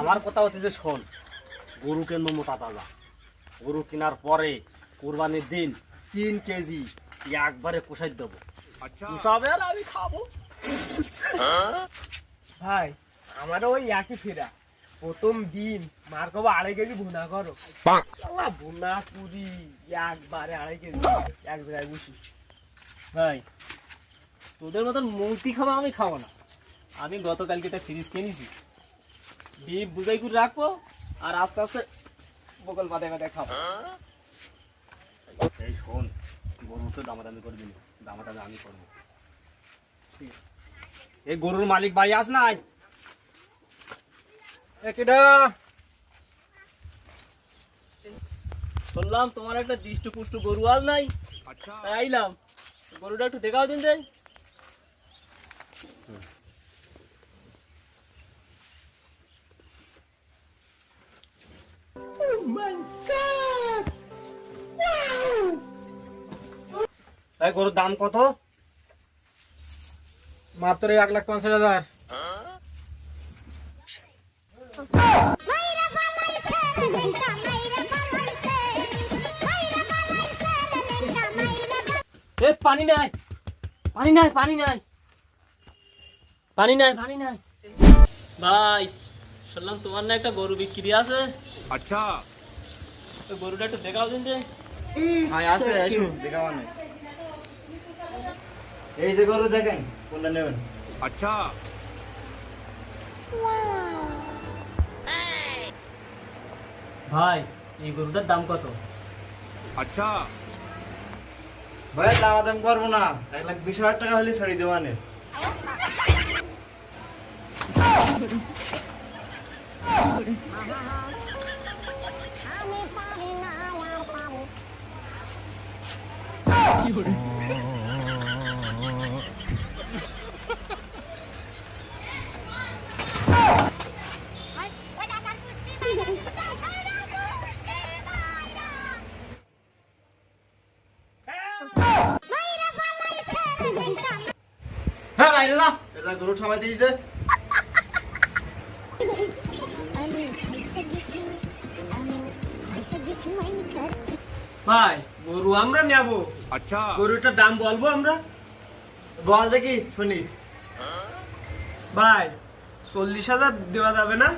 আমার কথা হচ্ছে যে শোন, গরু কেন মোটা তাজা। গরু কেনার পরে কোরবানির দিন তিন কেজি একবারে পোষাই দেবো। আমি খাব। ভাই আমারও ওই একই ফেরা। প্রথম দিন মার কবা আড়াই কেজি ভুনা করো। শালা ভুনা পুরি একবারে আড়াই কেজি এক জায়গায় বসি। ভাই তোদের মতন মৌতি খাওয়া আমি খাব না। আমি গতকালকে একটা ফ্রিজ কিনেছি। ডিপ বুঝাই করে রাখব আর আস্তে আস্তে বকল পাতে পাতে খাব। এই শোন গরু তো দামাদামি করে দিল। দামাদামি আমি করব। ঠিক আছে। এই গরুর মালিক বাড়ি আস নাই? কেডা শুনলাম তোমার একটা দৃষ্ট পুষ্ট গরু আজ নাই। তাই আইলাম। গরুটা একটু দেখাও দিন দেয় এই গরুর দাম কত? মাত্র এক লাখ পঞ্চাশ হাজার। ভাই শুনলাম তোমার না একটা গরু বিক্রি আছে। আচ্ছা। ওই গরুটা একটু দেখাও দিন হ্যাঁ, এই যে গরু দেখাই আচ্ছা। ভাই এই গরুটার দাম কত? আচ্ছা। ভাই দাম দাম করব না। এক লাখ বিশ হাজার টাকা হলে ছাড়ি দেওয়ানে কি হ্যাঁ বাইরে যা এটা গরু ঠামাই দিয়েছে। ভাই গরু আমরা নেব। আচ্ছা। গরুটার দাম বলব আমরা? বল দেখি শুনি। ভাই চল্লিশ হাজার দেওয়া যাবে না?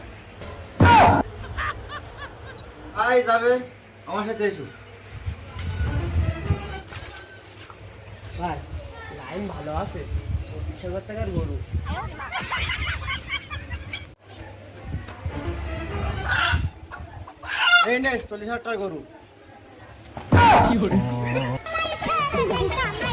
আই যাবে। আমার সাথে এসো। ভাই লাইন ভালো আছে। হাজার টাকার গরু। এই নে চল্লিশ হাজার টাকা গরু। লেলেঙ্কা